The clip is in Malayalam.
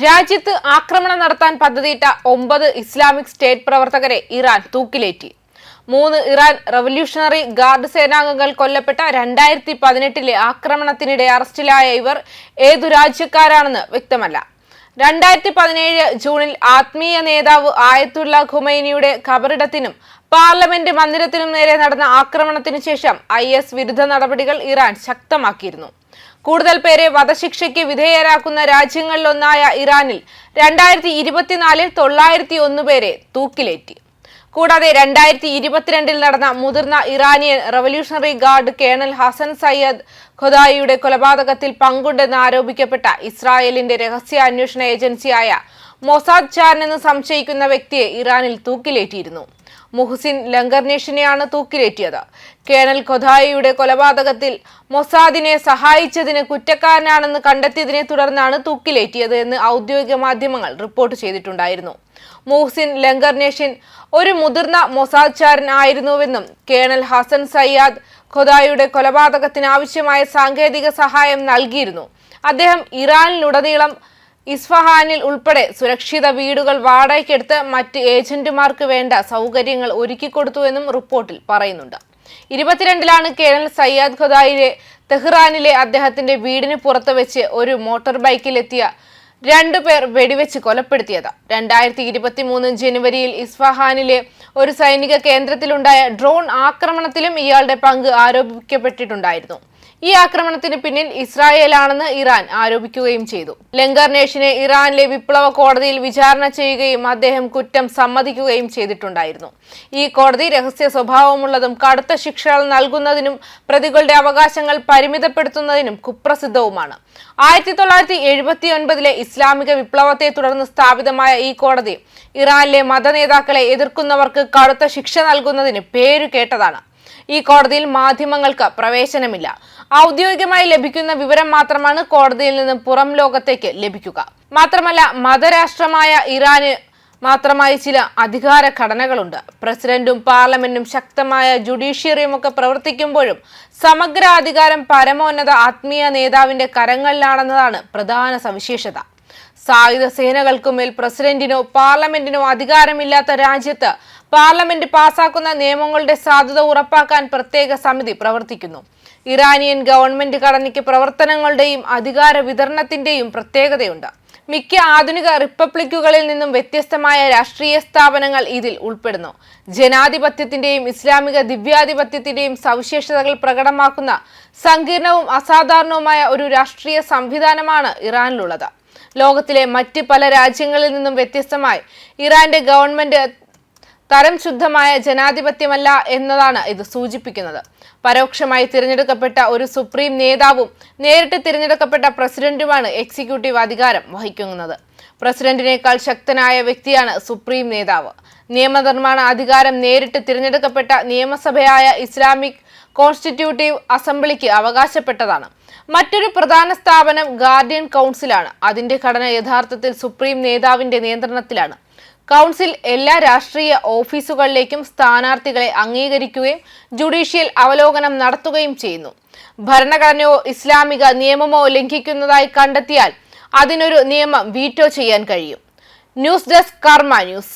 രാജ്യത്ത് ആക്രമണം നടത്താൻ പദ്ധതിയിട്ട ഒമ്പത് ഇസ്ലാമിക് സ്റ്റേറ്റ് പ്രവർത്തകരെ ഇറാൻ തൂക്കിലേറ്റി. മൂന്ന് ഇറാൻ റവല്യൂഷണറി ഗാർഡ് സേനാംഗങ്ങൾ കൊല്ലപ്പെട്ട രണ്ടായിരത്തി പതിനെട്ടിലെ ആക്രമണത്തിനിടെ അറസ്റ്റിലായ ഇവർ ഏതു രാജ്യക്കാരാണെന്ന് വ്യക്തമല്ല. രണ്ടായിരത്തി പതിനേഴ് ജൂണിൽ ആത്മീയ നേതാവ് ആയത്തുള്ള ഖുമൈനിയുടെ ഖബറിടത്തിനും പാർലമെന്റ് മന്ദിരത്തിനും നേരെ നടന്ന ആക്രമണത്തിനു ശേഷം ഐ എസ് വിരുദ്ധ നടപടികൾ ഇറാൻ ശക്തമാക്കിയിരുന്നു. കൂടുതൽ പേരെ വധശിക്ഷയ്ക്ക് വിധേയരാക്കുന്ന രാജ്യങ്ങളിലൊന്നായ ഇറാനിൽ രണ്ടായിരത്തി ഇരുപത്തിനാലിൽ തൊള്ളായിരത്തി ഒന്ന് പേരെ തൂക്കിലേറ്റി. കൂടാതെ രണ്ടായിരത്തി ഇരുപത്തിരണ്ടിൽ നടന്ന മുതിർന്ന Iranian revolutionary guard colonel Hassan Sayyad ഖുദായിയുടെ കൊലപാതകത്തിൽ പങ്കുണ്ടെന്ന് ആരോപിക്കപ്പെട്ട ഇസ്രായേലിന്റെ രഹസ്യ രഹസ്യാന്വേഷണ ഏജൻസിയായ മൊസാദ് ചാൻ എന്ന് സംശയിക്കുന്ന വ്യക്തിയെ ഇറാനിൽ തൂക്കിലേറ്റിയിരുന്നു. മുഹ്സിൻ ലങ്കർനേഷിനെയാണ് തൂക്കിലേറ്റിയത്. കേണൽ ഖൊദായിയുടെ കൊലപാതകത്തിൽ മൊസാദിനെ സഹായിച്ചതിന് കുറ്റക്കാരനാണെന്ന് കണ്ടെത്തിയതിനെ തുടർന്നാണ് തൂക്കിലേറ്റിയത് എന്ന് ഔദ്യോഗിക മാധ്യമങ്ങൾ റിപ്പോർട്ട് ചെയ്തിട്ടുണ്ടായിരുന്നു. മുഹ്സിൻ ലങ്കർനേഷിൻ ഒരു മുതിർന്ന മൊസാദ്ചാരൻ ആയിരുന്നുവെന്നും കേണൽ ഹസൻ സയ്യാദ് ഖൊദായിയുടെ കൊലപാതകത്തിന് ആവശ്യമായ സാങ്കേതിക സഹായം നൽകിയിരുന്നു. അദ്ദേഹം ഇറാനിലുടനീളം ഇസ്ഫഹാനിൽ ഉൾപ്പെടെ സുരക്ഷിത വീടുകൾ വാടകയ്ക്കെടുത്ത് മറ്റ് ഏജന്റുമാർക്ക് വേണ്ട സൗകര്യങ്ങൾ ഒരുക്കിക്കൊടുത്തുവെന്നും റിപ്പോർട്ടിൽ പറയുന്നുണ്ട്. ഇരുപത്തിരണ്ടിലാണ് കേണൽ സയ്യാദ് ഖുദായിലെ തെഹ്റാനിലെ അദ്ദേഹത്തിന്റെ വീടിന് പുറത്ത് വെച്ച് ഒരു മോട്ടോർ ബൈക്കിലെത്തിയ രണ്ടുപേർ വെടിവെച്ച് കൊലപ്പെടുത്തിയത്. രണ്ടായിരത്തി ഇരുപത്തി മൂന്ന് ജനുവരിയിൽ ഇസ്ഫഹാനിലെ ഒരു സൈനിക കേന്ദ്രത്തിലുണ്ടായ ഡ്രോൺ ആക്രമണത്തിലും ഇയാളുടെ പങ്ക് ആരോപിക്കപ്പെട്ടിട്ടുണ്ടായിരുന്നു. ഈ ആക്രമണത്തിന് പിന്നിൽ ഇസ്രായേലാണെന്ന് ഇറാൻ ആരോപിക്കുകയും ചെയ്തു. ലങ്കർനേഷിനെ ഇറാനിലെ വിപ്ലവ കോടതിയിൽ വിചാരണ ചെയ്യുകയും അദ്ദേഹം കുറ്റം സമ്മതിക്കുകയും ചെയ്തിട്ടുണ്ടായിരുന്നു. ഈ കോടതി രഹസ്യ സ്വഭാവമുള്ളതും കടുത്ത ശിക്ഷകൾ നൽകുന്നതിനും പ്രതികളുടെ അവകാശങ്ങൾ പരിമിതപ്പെടുത്തുന്നതിനും കുപ്രസിദ്ധവുമാണ്. ആയിരത്തി തൊള്ളായിരത്തി എഴുപത്തി ഒൻപതിലെ ഇസ്ലാമിക വിപ്ലവത്തെ തുടർന്ന് സ്ഥാപിതമായ ഈ കോടതി ഇറാനിലെ മതനേതാക്കളെ എതിർക്കുന്നവർക്ക് കടുത്ത ശിക്ഷ നൽകുന്നതിന് പേരു കേട്ടതാണ്. ഈ കോടതിയിൽ മാധ്യമങ്ങൾക്ക് പ്രവേശനമില്ല. ഔദ്യോഗികമായി ലഭിക്കുന്ന വിവരം മാത്രമാണ് കോടതിയിൽ നിന്ന് പുറം ലോകത്തേക്ക് ലഭിക്കുക. മാത്രമല്ല മതരാഷ്ട്രമായ ഇറാന് മാത്രമായി ചില അധികാര ഘടനകളുണ്ട്. പ്രസിഡന്റും പാർലമെന്റും ശക്തമായ ജുഡീഷ്യറിയും ഒക്കെ പ്രവർത്തിക്കുമ്പോഴും സമഗ്ര അധികാരം പരമോന്നത ആത്മീയ നേതാവിന്റെ കരങ്ങളിലാണെന്നതാണ് പ്രധാന സവിശേഷത. സായുധ സേനകൾക്കുമേൽ പ്രസിഡന്റിനോ പാർലമെന്റിനോ അധികാരമില്ലാത്ത രാജ്യത്ത് പാർലമെന്റ് പാസാക്കുന്ന നിയമങ്ങളുടെ സാധുത ഉറപ്പാക്കാൻ പ്രത്യേക സമിതി പ്രവർത്തിക്കുന്നു. ഇറാനിയൻ ഗവൺമെന്റ് ഘടനയ്ക്ക് പ്രവർത്തനങ്ങളുടെയും അധികാര വിതരണത്തിന്റെയും പ്രത്യേകതയുണ്ട്. മിക്ക ആധുനിക റിപ്പബ്ലിക്കുകളിൽ നിന്നും വ്യത്യസ്തമായ രാഷ്ട്രീയ സ്ഥാപനങ്ങൾ ഇതിൽ ഉൾപ്പെടുന്നു. ജനാധിപത്യത്തിന്റെയും ഇസ്ലാമിക ദിവ്യാധിപത്യത്തിന്റെയും സവിശേഷതകൾ പ്രകടമാക്കുന്ന സങ്കീർണവും അസാധാരണവുമായ ഒരു രാഷ്ട്രീയ സംവിധാനമാണ് ഇറാനിലുള്ളത്. ലോകത്തിലെ മറ്റ് പല രാജ്യങ്ങളിൽ നിന്നും വ്യത്യസ്തമായി ഇറാന്റെ ഗവൺമെന്റ് തരം ശുദ്ധമായ ജനാധിപത്യമല്ല എന്നതാണ് ഇത് സൂചിപ്പിക്കുന്നത്. പരോക്ഷമായി തിരഞ്ഞെടുക്കപ്പെട്ട ഒരു സുപ്രീം നേതാവും നേരിട്ട് തിരഞ്ഞെടുക്കപ്പെട്ട പ്രസിഡന്റുമാണ് എക്സിക്യൂട്ടീവ് അധികാരം വഹിക്കുന്നത്. പ്രസിഡന്റിനേക്കാൾ ശക്തനായ വ്യക്തിയാണ് സുപ്രീം നേതാവ്. നിയമനിർമ്മാണ അധികാരം നേരിട്ട് തിരഞ്ഞെടുക്കപ്പെട്ട നിയമസഭയായ ഇസ്ലാമിക് കോൺസ്റ്റിറ്റ്യൂട്ടീവ് അസംബ്ലിക്ക് അവകാശപ്പെട്ടതാണ്. മറ്റൊരു പ്രധാന സ്ഥാപനം ഗാർഡിയൻ കൗൺസിലാണ്. അതിന്റെ ഘടന യഥാർത്ഥത്തിൽ സുപ്രീം നേതാവിന്റെ നിയന്ത്രണത്തിലാണ്. കൗൺസിൽ എല്ലാ രാഷ്ട്രീയ ഓഫീസുകളിലേക്കും സ്ഥാനാർത്ഥികളെ അംഗീകരിക്കുകയും ജുഡീഷ്യൽ അവലോകനം നടത്തുകയും ചെയ്യുന്നു. ഭരണഘടനയോ ഇസ്ലാമിക നിയമമോ ലംഘിക്കുന്നതായി കണ്ടെത്തിയാൽ അതിനൊരു നിയമം വീറ്റോ ചെയ്യാൻ കഴിയും. News desk Karma news.